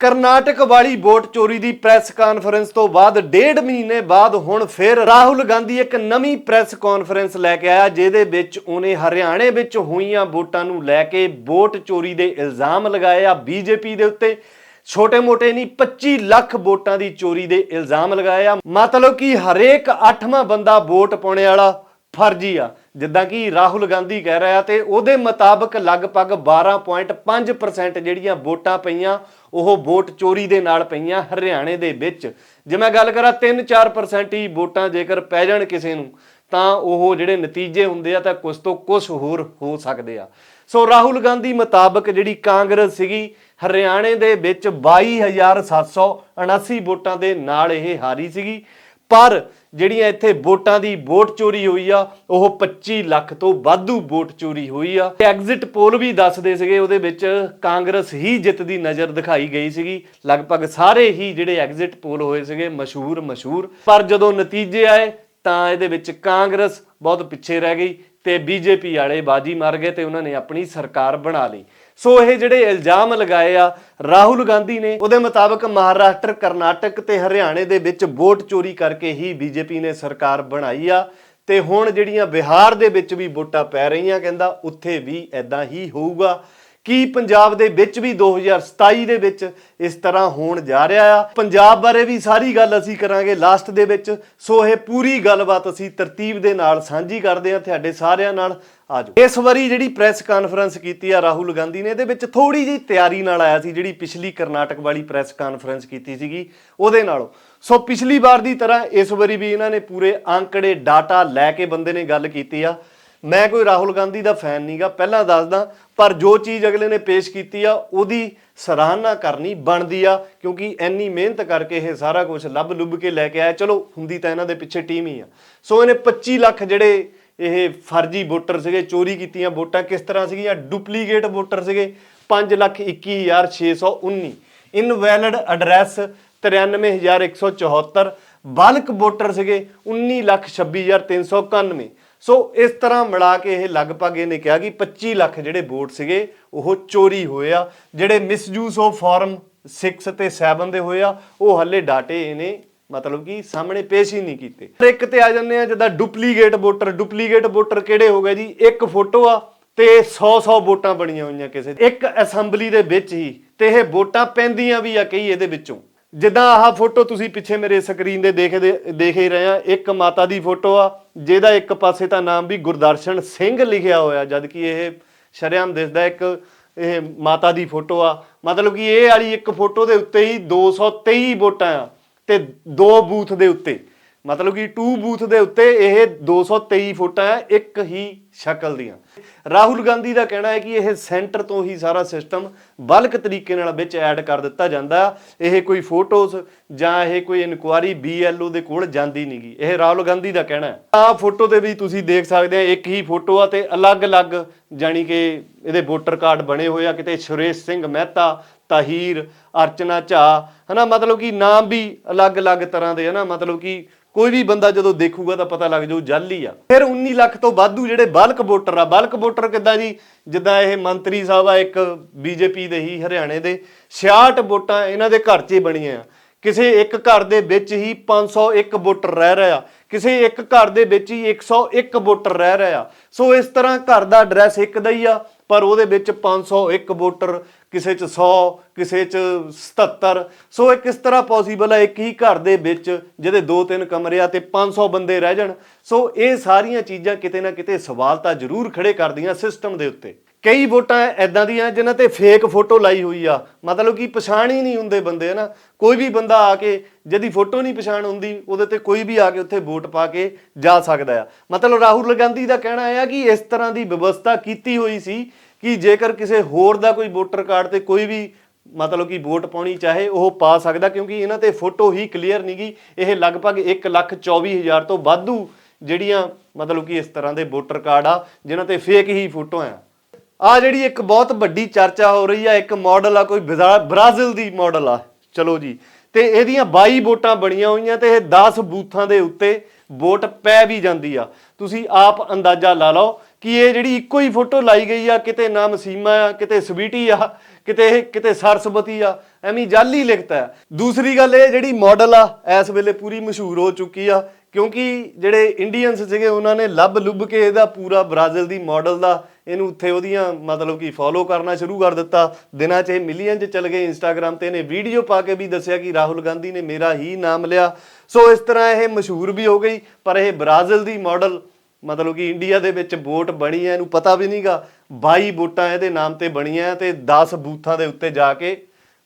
ਕਰਨਾਟਕ ਵਾਲੀ ਵੋਟ ਚੋਰੀ ਦੀ press conference ਤੋਂ ਬਾਅਦ ਡੇਢ ਮਹੀਨੇ ਬਾਅਦ ਹੁਣ ਫਿਰ ਰਾਹੁਲ ਗਾਂਧੀ ਇੱਕ ਨਵੀਂ ਪ੍ਰੈਸ ਕਾਨਫਰੰਸ ਲੈ ਕੇ ਆਇਆ, ਜਿਹਦੇ ਵਿੱਚ ਉਹਨੇ ਹਰਿਆਣੇ ਵਿੱਚ ਹੋਈਆਂ ਵੋਟਾਂ ਨੂੰ ਲੈ ਕੇ ਵੋਟ ਚੋਰੀ ਦੇ ਇਲਜ਼ਾਮ ਲਗਾਏ ਆ ਬੀਜੇਪੀ ਦੇ ਉੱਤੇ। ਛੋਟੇ-ਮੋਟੇ ਨਹੀਂ 25 ਲੱਖ ਵੋਟਾਂ ਦੀ ਚੋਰੀ ਦੇ ਇਲਜ਼ਾਮ ਲਗਾਏ ਆ। ਮਤਲਬ ਕਿ ਹਰੇਕ 8ਵਾਂ ਬੰਦਾ ਵੋਟ ਪਾਉਣੇ ਵਾਲਾ ਫਰਜ਼ੀ ਆ। ਜਿੱਦਾਂ ਕਿ ਰਾਹੁਲ ਗਾਂਧੀ ਕਹਿ ਰਿਹਾ ਤੇ ਉਹਦੇ ਮੁਤਾਬਕ ਲਗਭਗ 12.5% ਜਿਹੜੀਆਂ ਵੋਟਾਂ ਪਈਆਂ, ਉਹ ਵੋਟ ਚੋਰੀ ਦੇ ਨਾਲ ਪਈਆਂ ਹਰਿਆਣੇ ਦੇ ਵਿੱਚ। ਜੇ ਮੈਂ ਗੱਲ ਕਰਾਂ 3-4% ਹੀ ਵੋਟਾਂ ਜੇਕਰ ਪੈ ਜਾਣ ਕਿਸੇ ਨੂੰ, ਤਾਂ ਉਹ ਜਿਹੜੇ ਨਤੀਜੇ ਹੁੰਦੇ ਆ ਤਾਂ ਕੁਝ ਤੋਂ ਕੁਝ ਹੋਰ ਹੋ ਸਕਦੇ ਆ। ਸੋ ਰਾਹੁਲ ਗਾਂਧੀ ਮੁਤਾਬਕ ਜਿਹੜੀ ਕਾਂਗਰਸ ਸੀਗੀ, ਹਰਿਆਣੇ ਦੇ ਵਿੱਚ 22779 ਵੋਟਾਂ ਦੇ ਨਾਲ ਇਹ ਹਾਰੀ ਸੀਗੀ। ਪਰ ਜਿਹੜੀਆਂ ਇੱਥੇ ਵੋਟਾਂ ਦੀ ਵੋਟ ਚੋਰੀ ਹੋਈ ਆ, ਉਹ 25 ਲੱਖ ਤੋਂ ਵਾਧੂ ਵੋਟ ਚੋਰੀ ਹੋਈ ਆ। ਐਗਜ਼ਿਟ ਪੋਲ ਵੀ ਦੱਸਦੇ ਸੀਗੇ, ਉਹਦੇ ਵਿੱਚ ਕਾਂਗਰਸ ਹੀ ਜਿੱਤ ਦੀ ਨਜ਼ਰ ਦਿਖਾਈ ਗਈ ਸੀਗੀ। ਲਗਭਗ ਸਾਰੇ ਹੀ ਜਿਹੜੇ ਐਗਜ਼ਿਟ ਪੋਲ ਹੋਏ ਸੀਗੇ ਮਸ਼ਹੂਰ ਮਸ਼ਹੂਰ ਪਰ ਜਦੋਂ ਨਤੀਜੇ ਆਏ, ਤਾਂ ਇਹਦੇ ਵਿੱਚ ਕਾਂਗਰਸ ਬਹੁਤ ਪਿੱਛੇ ਰਹਿ ਗਈ। ਤੇ ਬੀਜੇਪੀ ਵਾਲੇ ਬਾਜੀ ਮਾਰ ਗਏ ਤੇ ਉਹਨਾਂ ਨੇ ਆਪਣੀ ਸਰਕਾਰ ਬਣਾ ਲਈ। ਸੋ ਇਹ ਜਿਹੜੇ ਇਲਜ਼ਾਮ ਲਗਾਏ ਆ, ਰਾਹੁਲ ਗਾਂਧੀ ਨੇ, ਉਹਦੇ ਮੁਤਾਬਕ ਮਹਾਰਾਸ਼ਟਰ, ਕਰਨਾਟਕ ਤੇ ਹਰਿਆਣੇ ਦੇ ਵਿੱਚ ਵੋਟ ਚੋਰੀ ਕਰਕੇ ਹੀ ਬੀਜੇਪੀ ਨੇ ਸਰਕਾਰ ਬਣਾਈ ਆ। ਤੇ ਹੁਣ ਜਿਹੜੀਆਂ ਬਿਹਾਰ ਦੇ ਵਿੱਚ ਵੀ ਵੋਟਾਂ ਪੈ ਰਹੀਆਂ, ਕਹਿੰਦਾ ਉੱਥੇ ਵੀ ਐਦਾਂ ਹੀ ਹੋਊਗਾ। ਕੀ ਪੰਜਾਬ ਦੇ ਵਿੱਚ ਵੀ 2027 ਦੇ ਵਿੱਚ ਇਸ ਤਰ੍ਹਾਂ ਹੋਣ ਜਾ ਰਿਹਾ ਆ? ਪੰਜਾਬ ਬਾਰੇ ਵੀ ਸਾਰੀ ਗੱਲ ਅਸੀਂ ਕਰਾਂਗੇ ਲਾਸਟ ਦੇ ਵਿੱਚ, ਸੋ ਇਹ ਪੂਰੀ ਗੱਲਬਾਤ ਅਸੀਂ ਤਰਤੀਬ ਦੇ ਨਾਲ ਸਾਂਝੀ ਕਰਦੇ ਹਾਂ ਤੁਹਾਡੇ ਸਾਰਿਆਂ ਨਾਲ। ਆਜੋ। ਇਸ ਵਾਰੀ ਜਿਹੜੀ ਪ੍ਰੈਸ ਕਾਨਫਰੰਸ ਕੀਤੀ ਆ ਰਾਹੁਲ ਗਾਂਧੀ ਨੇ, ਇਹਦੇ ਵਿੱਚ ਥੋੜੀ ਜਿਹੀ ਤਿਆਰੀ ਨਾਲ ਆਇਆ ਸੀ, ਜਿਹੜੀ ਪਿਛਲੀ ਕਰਨਾਟਕ ਵਾਲੀ ਪ੍ਰੈਸ ਕਾਨਫਰੰਸ ਕੀਤੀ ਸੀਗੀ, ਉਹਦੇ ਨਾਲੋਂ। ਸੋ ਪਿਛਲੀ ਵਾਰ ਦੀ ਤਰ੍ਹਾਂ ਇਸ ਵਾਰੀ ਵੀ ਇਹਨਾਂ ਨੇ ਪੂਰੇ ਅੰਕੜੇ ਡਾਟਾ ਲੈ ਕੇ ਬੰਦੇ ਨੇ ਗੱਲ ਕੀਤੀ ਆ। ਮੈਂ ਕੋਈ ਰਾਹੁਲ ਗਾਂਧੀ ਦਾ ਫੈਨ ਨਹੀਂਗਾ ਪਹਿਲਾਂ ਦੱਸਦਾ, ਪਰ ਜੋ ਚੀਜ਼ ਅਗਲੇ ਨੇ ਪੇਸ਼ ਕੀਤੀ ਆ, ਉਹਦੀ ਸਰਾਹਨਾ ਕਰਨੀ ਬਣਦੀ ਆ, ਕਿਉਂਕਿ ਇੰਨੀ ਮਿਹਨਤ ਕਰਕੇ ਇਹ ਸਾਰਾ ਕੁਝ ਲੱਭ ਲੁੱਭ ਕੇ ਲੈ ਕੇ ਆਇਆ। ਚਲੋ, ਹੁੰਦੀ ਤਾਂ ਇਹਨਾਂ ਦੇ ਪਿੱਛੇ ਟੀਮ ਹੀ ਆ। ਸੋ ਇਹਨੇ 25 ਲੱਖ ਜਿਹੜੇ ਇਹ ਫਰਜ਼ੀ ਵੋਟਰ ਸੀਗੇ, ਚੋਰੀ ਕੀਤੀਆਂ ਵੋਟਾਂ ਕਿਸ ਤਰ੍ਹਾਂ ਸੀਗੀਆਂ? ਡੁਪਲੀਕੇਟ ਵੋਟਰ ਸੀਗੇ 521619 ਇਨਵੈਲਿਡ ਐਡਰੈਸ 93174 ਬਲਕ ਵੋਟਰ ਸੀਗੇ 1926391 ਸੋ ਇਸ ਤਰ੍ਹਾਂ ਮਿਲਾ ਕੇ ਇਹ ਲਗਭਗ ਇਹਨੇ ਕਿਹਾ ਕਿ 25 ਲੱਖ ਜਿਹੜੇ ਵੋਟ ਸੀਗੇ, ਉਹ ਚੋਰੀ ਹੋਏ ਆ। ਜਿਹੜੇ ਮਿਸਯੂਜ਼ ਆਫ ਫਾਰਮ 6 ਤੇ 7 ਦੇ ਹੋਏ ਆ, ਉਹ ਹੱਲੇ ਡਾਟੇ ਇਹਨੇ ਮਤਲਬ ਕਿ ਸਾਹਮਣੇ ਪੇਸ਼ ਹੀ ਨਹੀਂ ਕੀਤੇ। ਫਿਰ ਇੱਕ ਤੇ ਆ ਜਾਂਦੇ ਆ, ਜਿੱਦਾਂ ਡੁਪਲੀਕੇਟ ਵੋਟਰ ਡੁਪਲੀਕੇਟ ਵੋਟਰ ਕਿਹੜੇ ਹੋ ਗਏ ਜੀ? ਇੱਕ ਫੋਟੋ ਆ ਤੇ 100 100 ਵੋਟਾਂ ਬਣੀਆਂ ਹੋਈਆਂ ਕਿਸੇ ਇੱਕ ਅਸੈਂਬਲੀ ਦੇ ਵਿੱਚ ਹੀ ਤੇ ਇਹ ਵੋਟਾਂ ਪੈਂਦੀਆਂ ਵੀ ਆ ਕਈ ਇਹਦੇ ਵਿੱਚੋਂ। ਜਿੱਦਾਂ ਆਹ ਫੋਟੋ ਤੁਸੀਂ ਪਿੱਛੇ ਮੇਰੇ ਸਕਰੀਨ ਦੇ ਦੇਖਦੇ ਦੇਖ ਹੀ ਰਹੇ ਆ, ਇੱਕ ਮਾਤਾ ਦੀ ਫੋਟੋ ਆ, ਜਿਹਦਾ ਇੱਕ ਪਾਸੇ ਤਾਂ ਨਾਮ ਵੀ ਗੁਰਦਰਸ਼ਨ ਸਿੰਘ ਲਿਖਿਆ ਹੋਇਆ ਜਦ ਕਿ ਇਹ ਸ਼ਰੇਆਮ ਦਿਸਦਾ ਇੱਕ ਇਹ ਮਾਤਾ ਦੀ ਫੋਟੋ ਆ। ਮਤਲਬ ਕਿ ਇਹ ਵਾਲੀ ਇੱਕ ਫੋਟੋ ਦੇ ਉੱਤੇ ਹੀ 223 ਵੋਟਾਂ ਆ, ਤੇ ਦੋ ਬੂਥ ਦੇ ਉੱਤੇ। ਮਤਲਬ ਕਿ 2 ਬੂਥ ਦੇ ਉੱਤੇ ਇਹ 223 ਫੁੱਟ ਹੈ, ਇੱਕ ਹੀ ਸ਼ਕਲ ਦੀਆਂ। ਰਾਹੁਲ ਗਾਂਧੀ ਦਾ ਕਹਿਣਾ ਹੈ ਕਿ ਇਹ ਸੈਂਟਰ ਤੋਂ ਹੀ ਸਾਰਾ ਸਿਸਟਮ ਬਲਕ ਤਰੀਕੇ ਨਾਲ ਵਿੱਚ ਐਡ ਕਰ ਦਿੱਤਾ ਜਾਂਦਾ। ਇਹ ਕੋਈ ਫੋਟੋਜ਼ ਜਾਂ ਇਹ ਕੋਈ ਇਨਕੁਆਰੀ ਬੀਐਲਓ ਦੇ ਕੋਲ ਜਾਂਦੀ ਨਹੀਂਗੀ ਇਹ ਰਾਹੁਲ ਗਾਂਧੀ ਦਾ ਕਹਿਣਾ ਹੈ। ਆਹ ਫੋਟੋ ਤੇ ਵੀ ਤੁਸੀਂ ਦੇਖ ਸਕਦੇ ਆ ਇੱਕ ਹੀ ਫੋਟੋ ਆ ਤੇ ਅਲੱਗ-ਅਲੱਗ ਜਾਨੀ ਕਿ ਇਹਦੇ ਵੋਟਰ ਕਾਰਡ ਬਣੇ ਹੋਏ ਆ। ਕਿਤੇ ਸੁਰੇਸ਼ ਸਿੰਘ ਮਹਿਤਾ, ਤਾਹੀਰ, ਅਰਚਨਾ ਝਾ, ਹਨਾ, ਮਤਲਬ ਕਿ ਨਾਮ ਵੀ ਅਲੱਗ-ਅਲੱਗ ਤਰ੍ਹਾਂ ਦੇ, ਹਨਾ, ਮਤਲਬ ਕਿ ਕੋਈ ਵੀ ਬੰਦਾ ਜਦੋਂ ਦੇਖੂਗਾ ਤਾਂ ਪਤਾ ਲੱਗ ਜਾਊ ਜਾਲੀ ਆ। ਫਿਰ 19 ਲੱਖ ਤੋਂ ਵਾਧੂ ਜਿਹੜੇ ਬਲਕ ਵੋਟਰ ਆ, ਬਲਕ ਵੋਟਰ ਕਿੱਦਾਂ ਜੀ? ਜਿੱਦਾਂ ਇਹ ਮੰਤਰੀ ਸਾਹਿਬ ਆ, ਇੱਕ ਬੀਜੇਪੀ ਦੇ ਹੀ, ਹਰਿਆਣੇ ਦੇ 66 ਵੋਟਾਂ ਇਹਨਾਂ ਦੇ ਘਰ 'ਚ ਹੀ ਬਣੀਆਂ ਆ। ਕਿਸੇ ਇੱਕ ਘਰ ਦੇ ਵਿੱਚ ਹੀ 501 ਵੋਟਰ ਰਹਿ ਰਿਹਾ ਕਿਸੇ ਇੱਕ ਘਰ ਦੇ ਵਿੱਚ ਹੀ 101 ਵੋਟਰ ਰਹਿ ਰਿਹਾ ਸੋ ਇਸ ਤਰ੍ਹਾਂ ਘਰ ਦਾ ਐਡਰੈਸ ਇੱਕ ਦਾ ਹੀ ਆ, ਪਰ ਉਹਦੇ ਵਿੱਚ 501 ਵੋਟਰ ਕਿਸੇ ਚ 100 ਕਿਸੇ ਚ 77 ਸੋ ਇਹ ਕਿਸ ਤਰ੍ਹਾਂ ਪੋਸੀਬਲ ਹੈ? ਇੱਕ ਹੀ ਘਰ ਦੇ ਵਿੱਚ ਜਿਹਦੇ ਦੋ ਤਿੰਨ ਕਮਰੇ ਆ ਤੇ 500 ਬੰਦੇ ਰਹਿ ਜਾਣ? ਸੋ ਇਹ ਸਾਰੀਆਂ ਚੀਜ਼ਾਂ ਕਿਤੇ ਨਾ ਕਿਤੇ ਸਵਾਲ ਤਾਂ ਜ਼ਰੂਰ ਖੜੇ ਕਰਦੀਆਂ ਸਿਸਟਮ ਦੇ ਉੱਤੇ। ਕਈ ਵੋਟਾਂ ਐਦਾਂ ਦੀਆਂ ਜਿਨ੍ਹਾਂ ਤੇ ਫੇਕ ਫੋਟੋ ਲਾਈ ਹੋਈ ਆ। ਮਤਲਬ ਕਿ ਪਛਾਣ ਹੀ ਨਹੀਂ ਹੁੰਦੇ ਬੰਦੇ, ਹਨਾ? ਕੋਈ ਵੀ ਬੰਦਾ ਆ ਕੇ ਜਿਹਦੀ ਫੋਟੋ ਨਹੀਂ ਪਛਾਣ ਹੁੰਦੀ, ਉਹਦੇ ਤੇ ਕੋਈ ਵੀ ਆ ਕੇ ਉੱਥੇ ਵੋਟ ਪਾ ਕੇ ਜਾ ਸਕਦਾ ਆ। ਮਤਲਬ ਰਾਹੁਲ ਗਾਂਧੀ ਦਾ ਕਹਿਣਾ ਹੈ ਕਿ ਇਸ ਤਰ੍ਹਾਂ ਦੀ ਵਿਵਸਥਾ ਕੀਤੀ ਹੋਈ ਸੀ ਕਿ ਜੇਕਰ ਕਿਸੇ ਹੋਰ ਦਾ ਕੋਈ ਵੋਟਰ ਕਾਰਡ ਤੇ ਕੋਈ ਵੀ ਮਤਲਬ ਕਿ ਵੋਟ ਪਾਉਣੀ ਚਾਹੇ ਉਹ ਪਾ ਸਕਦਾ ਕਿਉਂਕਿ ਇਹਨਾਂ ਤੇ ਫੋਟੋ ਹੀ ਕਲੀਅਰ ਨਹੀਂਗੀ ਇਹ ਲਗਭਗ 1,24,000 ਤੋਂ ਵਾਧੂ ਜਿਹੜੀਆਂ ਮਤਲਬ ਕਿ ਇਸ ਤਰ੍ਹਾਂ ਦੇ ਵੋਟਰ ਕਾਰਡ ਆ ਜਿਨ੍ਹਾਂ ਤੇ ਫੇਕ ਹੀ ਫੋਟੋ ਆ। ਆ ਜਿਹੜੀ ਇੱਕ ਬਹੁਤ ਵੱਡੀ ਚਰਚਾ ਹੋ ਰਹੀ ਆ ਇੱਕ ਮਾਡਲ ਆ ਕੋਈ ਬਜ਼ਾ- ਬ੍ਰਾਜ਼ੀਲ ਦੀ ਮਾਡਲ ਆ। ਚਲੋ ਜੀ। ਤੇ ਇਹਦੀਆਂ 22 ਵੋਟਾਂ ਬਣੀਆਂ ਹੋਈਆਂ ਤੇ ਇਹ 10 ਬੂਥਾਂ ਦੇ ਉੱਤੇ ਵੋਟ ਪੈ ਵੀ ਜਾਂਦੀ ਆ। ਤੁਸੀਂ ਆਪ ਅੰਦਾਜ਼ਾ ਲਾ ਲਓ ਕਿ ਇਹ ਜਿਹੜੀ ਇੱਕੋ ਹੀ ਫੋਟੋ ਲਾਈ ਗਈ ਆ, ਕਿਤੇ ਨਾਮ ਸੀਮਾ ਆ, ਕਿਤੇ ਸਵੀਟੀ ਆ, ਕਿਤੇ ਇਹ, ਕਿਤੇ ਸਰਸਵਤੀ ਆ, ਐਵੇਂ ਹੀ ਜਾਲੀ ਲਿਖਤਾ ਹੈ ਦੂਸਰੀ ਗੱਲ ਇਹ ਜਿਹੜੀ ਮਾਡਲ ਆ, ਇਸ ਵੇਲੇ ਪੂਰੀ ਮਸ਼ਹੂਰ ਹੋ ਚੁੱਕੀ ਆ, ਕਿਉਂਕਿ ਜਿਹੜੇ ਇੰਡੀਅਨਸ ਸੀਗੇ, ਉਹਨਾਂ ਨੇ ਲੱਭ ਲੁੱਭ ਕੇ ਇਹਦਾ ਪੂਰਾ ਬ੍ਰਾਜ਼ੀਲ ਦੀ ਮਾਡਲ ਦਾ ਇਹਨੂੰ ਉੱਥੇ ਉਹਦੀਆਂ ਮਤਲਬ ਕਿ ਫੋਲੋ ਕਰਨਾ ਸ਼ੁਰੂ ਕਰ ਦਿੱਤਾ। ਦਿਨਾਂ 'ਚ ਇਹ ਮਿਲੀਅਨ 'ਚ ਚੱਲ ਗਏ ਇੰਸਟਾਗ੍ਰam ਤੇ। ਇਹਨੇ ਵੀਡੀਓ ਪਾ ਕੇ ਵੀ ਦੱਸਿਆ ਕਿ ਰਾਹੁਲ ਗਾਂਧੀ ਨੇ ਮੇਰਾ ਹੀ ਨਾਮ ਲਿਆ। ਸੋ ਇਸ ਤਰ੍ਹਾਂ ਇਹ ਮਸ਼ਹੂਰ ਵੀ ਹੋ ਗਈ, ਪਰ ਇਹ ਬ੍ਰਾਜ਼ੀਲ ਦੀ ਮਾਡਲ ਮਤਲਬ ਕਿ ਇੰਡੀਆ ਦੇ ਵਿੱਚ ਵੋਟ ਬਣੀ ਹੈ, ਇਹਨੂੰ ਪਤਾ ਵੀ ਨਹੀਂਗਾ 22 ਵੋਟਾਂ ਇਹਦੇ ਨਾਮ ਤੇ ਬਣੀਆਂ ਤੇ 10 ਬੂਥਾਂ ਦੇ ਉੱਤੇ ਜਾ ਕੇ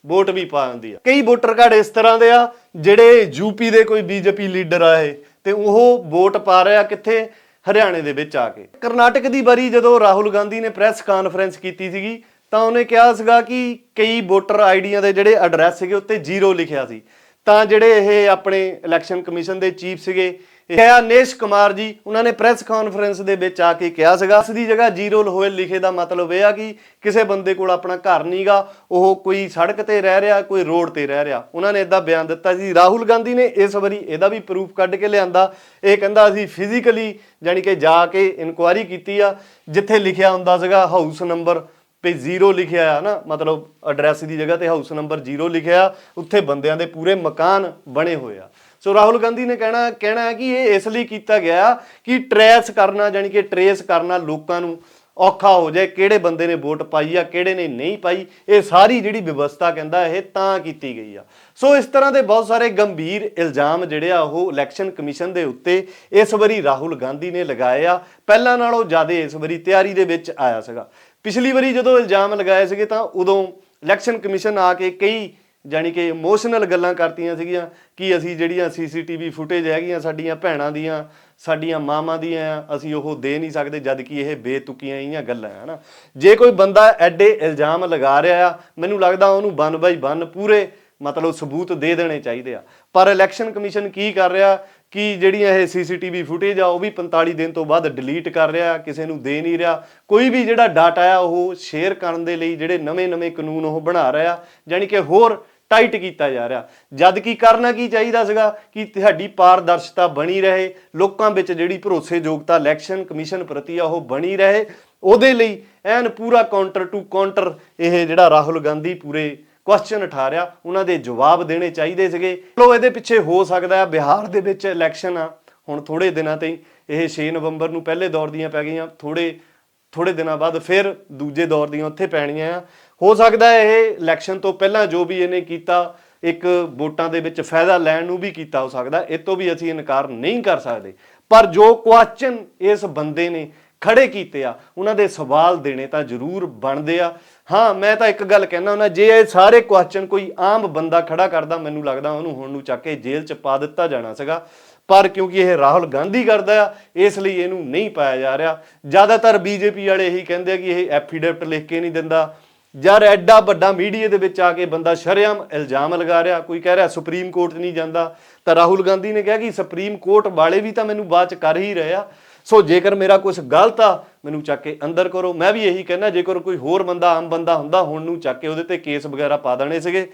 ਵੋਟ ਵੀ ਪਾ ਆਉਂਦੀ ਆ ਕਈ ਵੋਟਰ ਕਾਰਡ ਇਸ ਤਰ੍ਹਾਂ ਦੇ ਆ, ਜਿਹੜੇ ਯੂਪੀ ਦੇ ਕੋਈ ਬੀਜੇਪੀ ਲੀਡਰ ਆਏ ਤੇ ਉਹ ਵੋਟ ਪਾ ਰਿਹਾ ਕਿੱਥੇ? ਹਰਿਆਣੇ ਦੇ ਵਿੱਚ ਆ ਕੇ। ਕਰਨਾਟਕ ਦੀ ਵਾਰੀ ਜਦੋਂ ਰਾਹੁਲ ਗਾਂਧੀ ਨੇ ਪ੍ਰੈਸ ਕਾਨਫਰੰਸ ਕੀਤੀ ਸੀਗੀ, ਤਾਂ ਉਹਨੇ ਕਿਹਾ ਸੀਗਾ ਕਿ ਕਈ ਵੋਟਰ ਆਈਡੀਆਂ ਦੇ ਜਿਹੜੇ ਐਡਰੈਸ ਸੀਗੇ ਉੱਤੇ ਜ਼ੀਰੋ ਲਿਖਿਆ ਸੀ। ਤਾਂ ਜਿਹੜੇ ਇਹ ਆਪਣੇ ਇਲੈਕਸ਼ਨ ਕਮਿਸ਼ਨ ਦੇ ਚੀਫ ਸੀਗੇ ਇਹ ਹੈ ਨੇਸ਼ ਕੁਮਾਰ ਜੀ, ਉਹਨਾਂ ਨੇ ਪ੍ਰੈਸ ਕਾਨਫਰੰਸ ਦੇ ਵਿੱਚ ਆ ਕੇ ਕਿਹਾ ਸੀਗਾ। ਇਸ ਦੀ ਜਗ੍ਹਾ ਜ਼ੀਰੋ ਹੋਏ ਲਿਖੇ ਦਾ ਮਤਲਬ ਇਹ ਆ ਕਿ ਕਿਸੇ ਬੰਦੇ ਕੋਲ ਆਪਣਾ ਘਰ ਨਹੀਂਗਾ ਉਹ ਕੋਈ ਸੜਕ ਤੇ ਰਹਿ ਰਿਹਾ, ਕੋਈ ਰੋਡ ਤੇ ਰਹਿ ਰਿਹਾ। ਉਹਨਾਂ ਨੇ ਇਦਾਂ ਬਿਆਨ ਦਿੱਤਾ ਸੀ। ਰਾਹੁਲ ਗਾਂਧੀ ਨੇ ਇਸ ਵਾਰੀ ਇਹਦਾ ਵੀ ਪ੍ਰੂਫ ਕੱਢ ਕੇ ਲਿਆਂਦਾ। ਇਹ ਕਹਿੰਦਾ ਅਸੀਂ ਫਿਜ਼ੀਕਲੀ ਜਾਨੀ ਕਿ ਜਾ ਕੇ ਇਨਕੁਆਇਰੀ ਕੀਤੀ ਆ, ਜਿੱਥੇ ਲਿਖਿਆ ਹੁੰਦਾ ਸੀਗਾ ਹਾਊਸ ਨੰਬਰ ਤੇ ਜ਼ੀਰੋ ਲਿਖਿਆ ਆ ਨਾ, ਮਤਲਬ ਐਡਰੈਸ ਦੀ ਜਗ੍ਹਾ ਤੇ ਹਾਊਸ ਨੰਬਰ ਜ਼ੀਰੋ ਲਿਖਿਆ, ਉੱਥੇ ਬੰਦਿਆਂ ਦੇ ਪੂਰੇ ਮਕਾਨ ਬਣੇ ਹੋਏ ਆ। ਸੋ ਰਾਹੁਲ ਗਾਂਧੀ ਨੇ ਕਹਿਣਾ ਕਹਿਣਾ ਹੈ ਕਿ ਇਹ ਇਸ ਲਈ ਕੀਤਾ ਗਿਆ ਕਿ ਟਰੈਸ ਕਰਨਾ ਜਾਨੀ ਕਿ ਟਰੇਸ ਕਰਨਾ ਲੋਕਾਂ ਨੂੰ ਔਖਾ ਹੋ ਜਾਏ, ਕਿਹੜੇ ਬੰਦੇ ਨੇ ਵੋਟ ਪਾਈ ਆ, ਕਿਹੜੇ ਨੇ ਨਹੀਂ ਪਾਈ, ਇਹ ਸਾਰੀ ਜਿਹੜੀ ਵਿਵਸਥਾ ਕਹਿੰਦਾ ਇਹ ਤਾਂ ਕੀਤੀ ਗਈ ਆ। ਸੋ ਇਸ ਤਰ੍ਹਾਂ ਦੇ ਬਹੁਤ ਸਾਰੇ ਗੰਭੀਰ ਇਲਜ਼ਾਮ ਜਿਹੜੇ ਆ ਉਹ ਇਲੈਕਸ਼ਨ ਕਮਿਸ਼ਨ ਦੇ ਉੱਤੇ ਇਸ ਵਾਰੀ ਰਾਹੁਲ ਗਾਂਧੀ ਨੇ ਲਗਾਏ ਆ। ਪਹਿਲਾਂ ਨਾਲੋਂ ਜ਼ਿਆਦਾ ਇਸ ਵਾਰੀ ਤਿਆਰੀ ਦੇ ਵਿੱਚ ਆਇਆ ਸੀਗਾ। ਪਿਛਲੀ ਵਾਰੀ ਜਦੋਂ ਇਲਜ਼ਾਮ ਲਗਾਏ ਸੀਗੇ ਤਾਂ ਉਦੋਂ ਇਲੈਕਸ਼ਨ ਕਮਿਸ਼ਨ ਆ ਕੇ ਕਈ ਜਾਨੀ ਕਿ ਇਮੋਸ਼ਨਲ ਗੱਲਾਂ ਕਰਤੀਆਂ ਸੀਗੀਆਂ, ਕਿ ਅਸੀਂ ਜਿਹੜੀਆਂ ਸੀਸੀਟੀਵੀ ਫੁਟੇਜ ਹੈਗੀਆਂ ਸਾਡੀਆਂ ਭੈਣਾਂ ਦੀਆਂ, ਸਾਡੀਆਂ ਮਾਵਾਂ ਦੀਆਂ, ਅਸੀਂ ਉਹ ਦੇ ਨਹੀਂ ਸਕਦੇ, ਜਦ ਕਿ ਇਹ ਬੇਤੁਕੀਆਂ ਇਹੀਆਂ ਗੱਲਾਂ ਹਨਾ ਜੇ ਕੋਈ ਬੰਦਾ ਐਡੇ ਇਲਜ਼ਾਮ ਲਗਾ ਰਿਹਾ ਆ, ਮੈਨੂੰ ਲੱਗਦਾ ਉਹਨੂੰ ਬਨ ਬਾਈ ਬਨ ਪੂਰੇ ਮਤਲਬ ਸਬੂਤ ਦੇ ਦੇਣੇ ਚਾਹੀਦੇ ਆ। ਪਰ ਇਲੈਕਸ਼ਨ ਕਮਿਸ਼ਨ ਕੀ ਕਰ ਰਿਹਾ? ਕਿ ਜਿਹੜੀਆਂ ਇਹ ਸੀਸੀਟੀਵੀ ਫੁਟੇਜ ਆ, ਉਹ ਵੀ 45 ਦਿਨ ਤੋਂ ਬਾਅਦ ਡਿਲੀਟ ਕਰ ਰਿਹਾ, ਕਿਸੇ ਨੂੰ ਦੇ ਨਹੀਂ ਰਿਹਾ। ਕੋਈ ਵੀ ਜਿਹੜਾ ਡਾਟਾ ਆ, ਉਹ ਸ਼ੇਅਰ ਕਰਨ ਦੇ ਲਈ ਜਿਹੜੇ ਨਵੇਂ-ਨਵੇਂ ਕਾਨੂੰਨ ਉਹ ਬਣਾ ਰਿਹਾ ਯਾਨੀ ਕਿ ਹੋਰ ਟਾਈਟ ਕੀਤਾ ਜਾ ਰਿਹਾ। ਜਦ ਕੀ ਕਰਨਾ ਕੀ ਚਾਹੀਦਾ ਸੀਗਾ ਕਿ ਤੁਹਾਡੀ ਪਾਰਦਰਸ਼ਤਾ ਬਣੀ ਰਹੇ, ਲੋਕਾਂ ਵਿੱਚ ਜਿਹੜੀ ਭਰੋਸੇਯੋਗਤਾ ਇਲੈਕਸ਼ਨ ਕਮਿਸ਼ਨ ਪ੍ਰਤੀ ਆ, ਉਹ ਬਣੀ ਰਹੇ। ਉਹਦੇ ਲਈ ਐਨ ਪੂਰਾ ਕਾਊਂਟਰ ਟੂ ਕਾਊਂਟਰ ਇਹ ਜਿਹੜਾ ਰਾਹੁਲ ਗਾਂਧੀ ਪੂਰੇ ਕੁਐਸਚਨ ਉਠਾ ਰਿਹਾ, ਉਹਨਾਂ ਦੇ ਜਵਾਬ ਦੇਣੇ ਚਾਹੀਦੇ ਸੀਗੇ। ਚਲੋ, ਇਹਦੇ ਪਿੱਛੇ ਹੋ ਸਕਦਾ ਹੈ, ਬਿਹਾਰ ਦੇ ਵਿੱਚ ਇਲੈਕਸ਼ਨ ਆ, ਹੁਣ ਥੋੜੇ ਦਿਨਾਂ ਤੇ ਇਹ 6 ਨਵੰਬਰ ਨੂੰ ਪਹਿਲੇ ਦੌਰ ਦੀਆਂ ਪੈ ਗਈਆਂ ਥੋੜੇ ਥੋੜੇ ਦਿਨਾਂ ਬਾਅਦ ਫਿਰ ਦੂਜੇ ਦੌਰ ਦੀਆਂ ਉੱਥੇ ਪੈਣੀਆਂ ਆ। ਹੋ ਸਕਦਾ ਹੈ ਇਹ ਇਲੈਕਸ਼ਨ ਤੋਂ ਪਹਿਲਾਂ ਜੋ ਵੀ ਇਹਨੇ ਕੀਤਾ, ਇੱਕ ਵੋਟਾਂ ਦੇ ਵਿੱਚ ਫਾਇਦਾ ਲੈਣ ਨੂੰ ਵੀ ਕੀਤਾ ਹੋ ਸਕਦਾ, ਇਹ ਤੋਂ ਵੀ ਅਸੀਂ ਇਨਕਾਰ ਨਹੀਂ ਕਰ ਸਕਦੇ। ਪਰ ਜੋ ਕੁਐਸਚਨ ਇਸ ਬੰਦੇ ਨੇ ਖੜੇ ਕੀਤੇ ਆ, ਉਹਨਾਂ ਦੇ ਸਵਾਲ ਦੇਣੇ ਤਾਂ ਜ਼ਰੂਰ ਬਣਦੇ ਆ। ਹਾਂ, ਮੈਂ ਤਾਂ ਇੱਕ ਗੱਲ ਕਹਿਣਾ ਹੁੰਦਾ, ਜੇ ਇਹ ਸਾਰੇ ਕੁਐਸਚਨ ਕੋਈ ਆਮ ਬੰਦਾ ਖੜਾ ਕਰਦਾ, ਮੈਨੂੰ ਲੱਗਦਾ ਉਹਨੂੰ ਹੁਣ ਨੂੰ ਚੱਕ ਕੇ ਜੇਲ੍ਹ 'ਚ ਪਾ ਦਿੱਤਾ ਜਾਣਾ ਸੀਗਾ। ਪਰ ਕਿਉਂਕਿ ਇਹ ਰਾਹੁਲ ਗਾਂਧੀ ਕਰਦਾ ਆ, ਇਸ ਲਈ ਇਹਨੂੰ ਨਹੀਂ ਪਾਇਆ ਜਾ ਰਿਹਾ। ਜ਼ਿਆਦਾਤਰ ਬੀਜੇਪੀ ਵਾਲੇ ਇਹੀ ਕਹਿੰਦੇ ਆ ਕਿ ਇਹ ਐਫੀਡੇਵਿਟ ਲਿਖ ਕੇ ਨਹੀਂ ਦਿੰਦਾ। ਯਾਰ, ਐਡਾ ਵੱਡਾ ਮੀਡੀਆ ਦੇ ਵਿੱਚ ਆ ਕੇ ਬੰਦਾ ਸ਼ਰਿਆਮ ਇਲਜ਼ਾਮ ਲਗਾ ਰਿਹਾ। ਕੋਈ ਕਹਿ ਰਿਹਾ ਸੁਪਰੀਮ ਕੋਰਟ 'ਚ ਨਹੀਂ ਜਾਂਦਾ। ਤਾਂ ਰਾਹੁਲ ਗਾਂਧੀ ਨੇ ਕਿਹਾ ਕਿ ਸੁਪਰੀਮ ਕੋਰਟ ਵਾਲੇ ਵੀ ਤਾਂ ਮੈਨੂੰ ਬਾਅਦ ਚ ਕਰ ਹੀ ਰਹੇ ਆ। ਸੋ ਜੇਕਰ ਮੇਰਾ ਕੁਝ ਗਲਤ ਆ ਮੈਨੂੰ ਚੱਕ ਕੇ ਅੰਦਰ ਕਰੋ। ਮੈਂ ਵੀ ਇਹੀ ਕਹਿੰਦਾ, ਜੇਕਰ ਕੋਈ ਹੋਰ ਬੰਦਾ, ਆਮ ਬੰਦਾ ਹੁੰਦਾ, ਹੁਣ ਨੂੰ ਚੱਕ ਕੇ ਉਹਦੇ ਤੇ ਕੇਸ ਵਗੈਰਾ ਪਾ ਦੇਣੇ ਸੀਗੇ।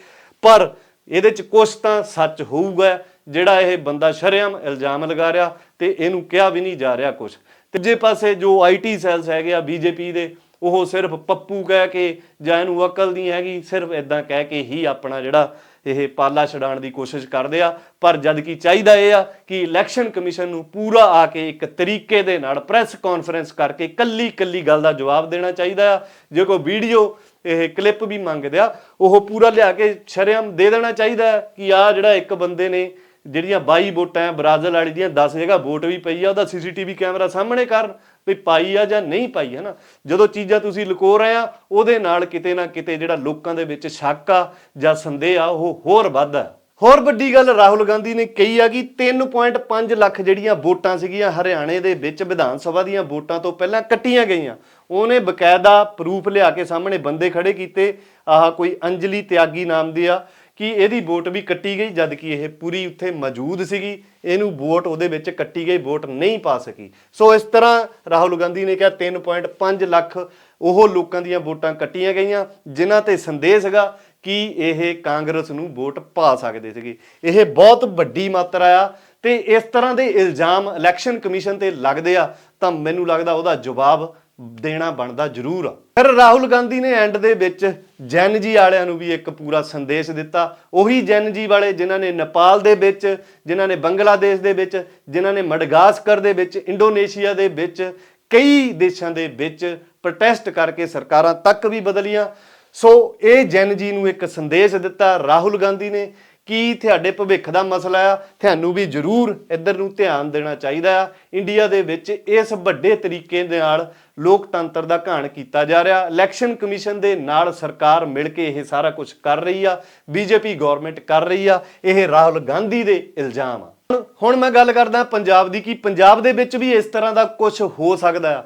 ਪਰ ਇਹਦੇ ਚ ਕੁਝ ਤਾਂ ਸੱਚ ਹੋਊਗਾ, ਜਿਹੜਾ ਇਹ ਬੰਦਾ ਸ਼ਰੇਆਮ ਇਲਜ਼ਾਮ ਲਗਾ ਰਿਹਾ ਤੇ ਇਹਨੂੰ ਕਿਹਾ ਵੀ ਨਹੀਂ ਜਾ ਰਿਹਾ ਕੁਝ ਤੇ ਜੇ ਪਾਸੇ ਜੋ ਆਈਟੀ ਸੈਲਸ ਹੈਗੇ ਆ ਬੀਜੇਪੀ ਦੇ, ਉਹ ਸਿਰਫ ਪੱਪੂ ਕਹਿ ਕੇ ਜਾਂ ਇਹਨੂੰ ਅਕਲ ਨਹੀਂ ਹੈਗੀ, ਸਿਰਫ ਇਦਾਂ ਕਹਿ ਕੇ ਹੀ ਆਪਣਾ ਜਿਹੜਾ ਇਹ ਪਾਲਾ ਛਡਾਉਣ ਦੀ ਕੋਸ਼ਿਸ਼ ਕਰਦੇ ਆ। ਪਰ ਜਦ ਕੀ ਚਾਹੀਦਾ ਇਹ ਆ ਕਿ ਇਲੈਕਸ਼ਨ ਕਮਿਸ਼ਨ ਨੂੰ ਪੂਰਾ ਆ ਕੇ ਇੱਕ ਤਰੀਕੇ ਦੇ ਨਾਲ ਪ੍ਰੈਸ ਕਾਨਫਰੰਸ ਕਰਕੇ ਕੱਲੀ ਕੱਲੀ ਗੱਲ ਦਾ ਜਵਾਬ ਦੇਣਾ ਚਾਹੀਦਾ ਆ। ਜੇ ਕੋਈ ਵੀਡੀਓ, ਇਹ ਕਲਿੱਪ ਵੀ ਮੰਗਦੇ ਆ, ਉਹ ਪੂਰਾ ਲਿਆ ਕੇ ਸ਼ਰੇਆਮ ਦੇ ਦੇਣਾ ਚਾਹੀਦਾ ਹੈ ਕਿ ਆ ਜਿਹੜਾ ਇੱਕ ਬੰਦੇ ਨੇ ਜਿਹੜੀਆਂ 22 ਵੋਟਾਂ ਆ ਵਾਲੀ ਦੀਆਂ 10 ਜਗ੍ਹਾ ਵੋਟ ਵੀ ਪਈ ਆ, ਉਹਦਾ ਸੀਸੀਟੀਵੀ ਕੈਮਰਾ ਸਾਹਮਣੇ ਕਰਨ ਵੀ ਪਾਈ ਆ ਜਾਂ ਨਹੀਂ ਪਾਈ ਹੈ ਨਾ। ਜਦੋਂ ਚੀਜ਼ਾਂ ਤੁਸੀਂ ਲੁਕੋ ਰਹੇ ਆ, ਉਹਦੇ ਨਾਲ ਕਿਤੇ ਨਾ ਕਿਤੇ ਜਿਹੜਾ ਲੋਕਾਂ ਦੇ ਵਿੱਚ ਸ਼ੱਕ ਆ ਜਾਂ ਸੰਦੇਹ ਆ, ਉਹ ਹੋਰ ਵੱਧਦਾ ਹੋਰ ਵੱਡੀ ਗੱਲ ਰਾਹੁਲ ਗਾਂਧੀ ਨੇ ਕਹੀ ਆ ਕਿ 3.5 ਲੱਖ ਜਿਹੜੀਆਂ ਵੋਟਾਂ ਸੀਗੀਆਂ ਹਰਿਆਣੇ ਦੇ ਵਿੱਚ ਵਿਧਾਨ ਸਭਾ ਦੀਆਂ ਵੋਟਾਂ ਤੋਂ ਪਹਿਲਾਂ ਕੱਟੀਆਂ ਗਈਆਂ। ਉਹਨੇ ਬਕਾਇਦਾ ਪ੍ਰੂਫ ਲਿਆ ਕੇ ਸਾਹਮਣੇ ਬੰਦੇ ਖੜੇ ਕੀਤੇ। ਆਹ ਕੋਈ ਅੰਜਲੀ ਤਿਆਗੀ ਨਾਮ ਦੀ ਆ। ਕਿ ਇਹਦੀ ਵੋਟ ਵੀ ਕੱਟੀ ਗਈ, ਜਦ ਕਿ ਇਹ ਪੂਰੀ ਉੱਥੇ ਮੌਜੂਦ ਸੀਗੀ। ਇਹਨੂੰ ਵੋਟ ਉਹਦੇ ਵਿੱਚ ਕੱਟੀ ਗਈ, ਵੋਟ ਨਹੀਂ ਪਾ ਸਕੀ। ਸੋ ਇਸ ਤਰ੍ਹਾਂ ਰਾਹੁਲ ਗਾਂਧੀ ਨੇ ਕਿਹਾ 3.5 ਲੱਖ ਉਹ ਲੋਕਾਂ ਦੀਆਂ ਵੋਟਾਂ ਕੱਟੀਆਂ ਗਈਆਂ, ਜਿਨ੍ਹਾਂ ਤੇ ਸੰਦੇਹ ਸੀਗਾ ਕਿ ਇਹ ਕਾਂਗਰਸ ਨੂੰ ਵੋਟ ਪਾ ਸਕਦੇ ਸੀਗੇ। ਇਹ ਬਹੁਤ ਵੱਡੀ ਮਾਤਰਾ ਆ ਤੇ ਇਸ ਤਰ੍ਹਾਂ ਦੇ ਇਲਜ਼ਾਮ ਇਲੈਕਸ਼ਨ ਕਮਿਸ਼ਨ ਤੇ ਲੱਗਦੇ ਆ, ਤਾਂ ਮੈਨੂੰ ਲੱਗਦਾ ਉਹਦਾ ਜਵਾਬ ਦੇਣਾ ਬਣਦਾ ਜ਼ਰੂਰ ਆ। ਫਿਰ ਰਾਹੁਲ ਗਾਂਧੀ ਨੇ ਐਂਡ ਦੇ ਵਿੱਚ ਜੈਨ ਜੀ ਵਾਲਿਆਂ ਨੂੰ ਵੀ ਇੱਕ ਪੂਰਾ ਸੰਦੇਸ਼ ਦਿੱਤਾ। ਉਹੀ ਜੈਨ ਜੀ ਵਾਲੇ ਜਿਨ੍ਹਾਂ ਨੇ ਨੇਪਾਲ ਦੇ ਵਿੱਚ, ਜਿਨ੍ਹਾਂ ਨੇ ਬੰਗਲਾਦੇਸ਼ ਦੇ ਵਿੱਚ, ਜਿਨ੍ਹਾਂ ਨੇ ਮਡਗਾਸਕਰ ਦੇ ਵਿੱਚ, ਇੰਡੋਨੇਸ਼ੀਆ ਦੇ ਵਿੱਚ, ਕਈ ਦੇਸ਼ਾਂ ਦੇ ਵਿੱਚ ਪ੍ਰੋਟੈਸਟ ਕਰਕੇ ਸਰਕਾਰਾਂ ਤੱਕ ਵੀ ਬਦਲੀਆਂ। ਸੋ ਇਹ ਜੈਨ ਜੀ ਨੂੰ ਇੱਕ ਸੰਦੇਸ਼ ਦਿੱਤਾ। ਰਾਹੁਲ ਗਾਂਧੀ ਨੇ ਕੀ ਤੁਹਾਡੇ ਭਵਿੱਖ ਦਾ ਮਸਲਾ ਆ, ਤੁਹਾਨੂੰ ਵੀ ਜ਼ਰੂਰ ਇੱਧਰ ਨੂੰ ਧਿਆਨ ਦੇਣਾ ਚਾਹੀਦਾ ਆ। ਇੰਡੀਆ ਦੇ ਵਿੱਚ ਇਸ ਵੱਡੇ ਤਰੀਕੇ ਦੇ ਨਾਲ ਲੋਕਤੰਤਰ ਦਾ ਘਾਣ ਕੀਤਾ ਜਾ ਰਿਹਾ। ਇਲੈਕਸ਼ਨ ਕਮਿਸ਼ਨ ਦੇ ਨਾਲ ਸਰਕਾਰ ਮਿਲ ਕੇ ਇਹ ਸਾਰਾ ਕੁਝ ਕਰ ਰਹੀ ਆ ਬੀਜੇਪੀ ਗਵਰਨਮੈਂਟ ਕਰ ਰਹੀ ਆ, ਇਹ ਰਾਹੁਲ ਗਾਂਧੀ ਦੇ ਇਲਜ਼ਾਮ ਆ। ਹੁਣ- ਹੁਣ ਮੈਂ ਗੱਲ ਕਰਦਾ ਪੰਜਾਬ ਦੀ ਕਿ ਪੰਜਾਬ ਦੇ ਵਿੱਚ ਵੀ ਇਸ ਤਰ੍ਹਾਂ ਦਾ ਕੁਝ ਹੋ ਸਕਦਾ ਆ।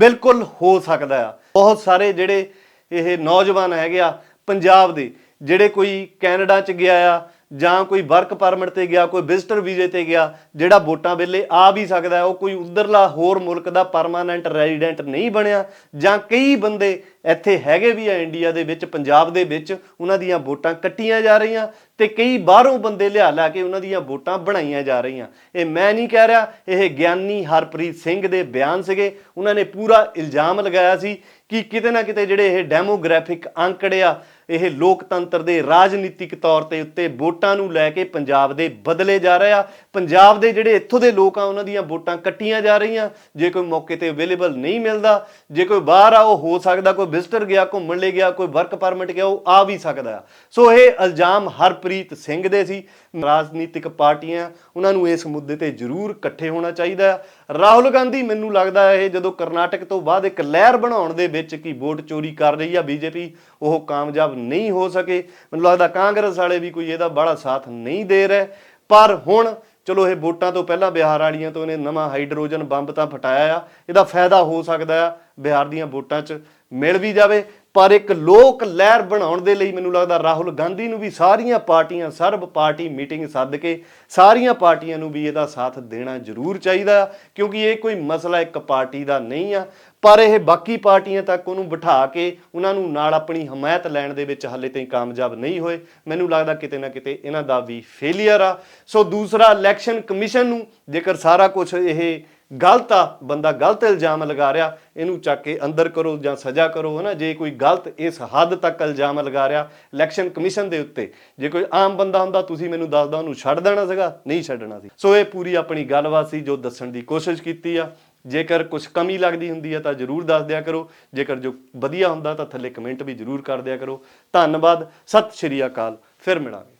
ਬਿਲਕੁਲ ਹੋ ਸਕਦਾ ਆ। ਬਹੁਤ ਸਾਰੇ ਜਿਹੜੇ ਇਹ ਨੌਜਵਾਨ ਹੈਗੇ ਆ ਪੰਜਾਬ ਦੇ ਜਿਹੜੇ ਕੋਈ ਕੈਨੇਡਾ ਚ ਗਿਆ ਆ ਜਾਂ ਕੋਈ ਵਰਕ ਪਰਮਿਟ ਤੇ ਗਿਆ, ਕੋਈ ਵਿਜ਼ਟਰ ਵੀਜ਼ੇ ਤੇ ਗਿਆ, ਜਿਹੜਾ ਵੋਟਾਂ ਵੇਲੇ ਆ ਵੀ ਸਕਦਾ ਉਹ ਕੋਈ ਉਧਰਲਾ ਹੋਰ ਮੁਲਕ ਦਾ ਪਰਮਾਨੈਂਟ ਰੈਜ਼ੀਡੈਂਟ ਨਹੀਂ ਬਣਿਆ ਜਾਂ ਕਈ ਬੰਦੇ ਇੱਥੇ ਹੈਗੇ ਵੀ ਆ ਇੰਡੀਆ ਦੇ ਵਿੱਚ, ਪੰਜਾਬ ਦੇ ਵਿੱਚ, ਉਹਨਾਂ ਦੀਆਂ ਵੋਟਾਂ ਕੱਟੀਆਂ ਜਾ ਰਹੀਆਂ ਤੇ ਕਈ ਬਾਹਰੋਂ ਬੰਦੇ ਲਿਆ ਲਿਆ ਕੇ ਉਹਨਾਂ ਦੀਆਂ ਵੋਟਾਂ ਬਣਾਈਆਂ ਜਾ ਰਹੀਆਂ। ਇਹ ਮੈਂ ਨਹੀਂ ਕਹਿ ਰਿਹਾ, ਇਹ ਗਿਆਨੀ ਹਰਪ੍ਰੀਤ ਸਿੰਘ ਦੇ ਬਿਆਨ ਸੀਗੇ, ਉਹਨਾਂ ਨੇ ਪੂਰਾ ਇਲਜ਼ਾਮ ਲਗਾਇਆ ਸੀ ਕਿ ਕਿਤੇ ਨਾ ਕਿਤੇ ਜਿਹੜੇ ਇਹ ਡੈਮੋਗ੍ਰਾਫਿਕ ਅੰਕੜੇ ਆ ਇਹ ਲੋਕਤੰਤਰ ਦੇ ਰਾਜਨੀਤਿਕ ਤੌਰ ਤੇ ਉੱਤੇ ਵੋਟਾਂ ਨੂੰ ਲੈ ਕੇ ਪੰਜਾਬ ਦੇ ਬਦਲੇ ਜਾ ਰਹੇ ਆ। ਪੰਜਾਬ ਦੇ ਜਿਹੜੇ ਇੱਥੋਂ ਦੇ ਲੋਕ ਆ, ਉਹਨਾਂ ਦੀਆਂ ਵੋਟਾਂ ਕੱਟੀਆਂ ਜਾ ਰਹੀਆਂ। ਜੇ ਕੋਈ ਮੌਕੇ ਤੇ ਅਵੇਲੇਬਲ ਨਹੀਂ ਮਿਲਦਾ, ਜੇ ਕੋਈ ਬਾਹਰ ਆ, ਉਹ ਹੋ ਸਕਦਾ, ਕੋਈ ਵਿਜ਼ਟਰ ਗਿਆ, ਘੁੰਮਣ ਲਈ ਗਿਆ, ਕੋਈ ਵਰਕ ਪਰਮਿਟ ਗਿਆ, ਉਹ ਆ ਵੀ ਸਕਦਾ। ਆ ਸੋ ਇਹ ਇਲਜ਼ਾਮ ਹਰਪ੍ਰੀਤ ਸਿੰਘ ਦੇ ਸੀ। ਰਾਜਨੀਤਿਕ ਪਾਰਟੀਆਂ, ਉਹਨਾਂ ਨੂੰ ਇਸ ਮੁੱਦੇ ਤੇ ਜ਼ਰੂਰ ਇਕੱਠੇ ਹੋਣਾ ਚਾਹੀਦਾ ਆ ਰਾਹੁਲ ਗਾਂਧੀ, ਮੈਨੂੰ ਲੱਗਦਾ ਇਹ ਜਦੋਂ ਕਰਨਾਟਕ ਤੋਂ ਬਾਅਦ ਇੱਕ ਲਹਿਰ ਬਣਾਉਣ ਦੇ ਵਿੱਚ ਕੀ ਵੋਟ ਚੋਰੀ ਕਰ ਰਹੀ ਆ ਬੀਜੇਪੀ, ਉਹ ਕਾਮਯਾਬ ਨਹੀਂ ਹੋ ਸਕੇ। ਮੈਨੂੰ ਲੱਗਦਾ ਕਾਂਗਰਸ ਵਾਲੇ ਵੀ ਕੋਈ ਇਹਦਾ ਬੜਾ ਸਾਥ ਨਹੀਂ ਦੇ ਰਹੇ। ਪਰ ਹੁਣ ਚਲੋ ਇਹ ਵੋਟਾਂ ਤੋਂ ਪਹਿਲਾਂ ਬਿਹਾਰ ਵਾਲੀਆਂ ਤੋਂ ਇਹਨੇ ਨਵਾਂ ਹਾਈਡਰੋਜਨ ਬੰਬ ਤਾਂ ਫਟਾਇਆ ਆ ਇਹਦਾ ਫਾਇਦਾ ਹੋ ਸਕਦਾ ਆ ਬਿਹਾਰ ਦੀਆਂ ਵੋਟਾਂ 'ਚ ਮਿਲ ਵੀ ਜਾਵੇ। ਪਰ ਇੱਕ ਲੋਕ ਲਹਿਰ ਬਣਾਉਣ ਦੇ ਲਈ ਮੈਨੂੰ ਲੱਗਦਾ ਰਾਹੁਲ ਗਾਂਧੀ ਨੂੰ ਵੀ ਸਾਰੀਆਂ ਪਾਰਟੀਆਂ ਸਰਬ ਪਾਰਟੀ ਮੀਟਿੰਗ ਸੱਦ ਕੇ ਸਾਰੀਆਂ ਪਾਰਟੀਆਂ ਨੂੰ ਵੀ ਇਹਦਾ ਸਾਥ ਦੇਣਾ ਜ਼ਰੂਰ ਚਾਹੀਦਾ ਆ, ਕਿਉਂਕਿ ਇਹ ਕੋਈ ਮਸਲਾ ਇੱਕ ਪਾਰਟੀ ਦਾ ਨਹੀਂ ਆ। ਪਰ ਇਹ ਬਾਕੀ ਪਾਰਟੀਆਂ ਤੱਕ ਉਹਨੂੰ ਬਿਠਾ ਕੇ ਉਹਨਾਂ ਨੂੰ ਨਾਲ ਆਪਣੀ ਹਮਾਇਤ ਲੈਣ ਦੇ ਵਿੱਚ ਹਾਲੇ ਤਾਈਂ ਕਾਮਯਾਬ ਨਹੀਂ ਹੋਏ। ਮੈਨੂੰ ਲੱਗਦਾ ਕਿਤੇ ਨਾ ਕਿਤੇ ਇਹਨਾਂ ਦਾ ਵੀ ਫੇਲਿਅਰ ਆ। ਸੋ ਦੂਸਰਾ ਇਲੈਕਸ਼ਨ ਕਮਿਸ਼ਨ ਨੂੰ ਜੇਕਰ ਸਾਰਾ ਕੁਝ ਇਹ ਗਲਤ ਆ, ਬੰਦਾ ਗਲਤ ਇਲਜ਼ਾਮ ਲਗਾ ਰਿਹਾ, ਇਹਨੂੰ ਚੱਕ ਕੇ ਅੰਦਰ ਕਰੋ ਜਾਂ ਸਜ਼ਾ ਕਰੋ, ਹਨਾ? ਜੇ ਕੋਈ ਗਲਤ ਇਸ ਹੱਦ ਤੱਕ ਇਲਜ਼ਾਮ ਲਗਾ ਰਿਹਾ ਇਲੈਕਸ਼ਨ ਕਮਿਸ਼ਨ ਦੇ ਉੱਤੇ, ਜੇ ਕੋਈ ਆਮ ਬੰਦਾ ਹੁੰਦਾ, ਤੁਸੀਂ ਮੈਨੂੰ ਦੱਸਦਾ ਉਹਨੂੰ ਛੱਡ ਦੇਣਾ ਸੀਗਾ, ਨਹੀਂ ਛੱਡਣਾ ਸੀ। ਸੋ ਇਹ ਪੂਰੀ ਆਪਣੀ ਗੱਲਬਾਤ ਸੀ ਜੋ ਦੱਸਣ ਦੀ ਕੋਸ਼ਿਸ਼ ਕੀਤੀ ਆ। ਜੇਕਰ ਕੁਝ ਕਮੀ ਲੱਗਦੀ ਹੁੰਦੀ ਹੈ ਤਾਂ ਜਰੂਰ ਦੱਸ ਦਿਆ ਕਰੋ। ਜੇਕਰ ਜੋ ਵਧੀਆ ਹੁੰਦਾ ਤਾਂ ਥੱਲੇ ਕਮੈਂਟ ਵੀ ਜਰੂਰ ਕਰ ਦਿਆ ਕਰੋ। ਧੰਨਵਾਦ, ਸਤਿ ਸ਼੍ਰੀ ਅਕਾਲ, ਫਿਰ ਮਿਲਾਂਗੇ।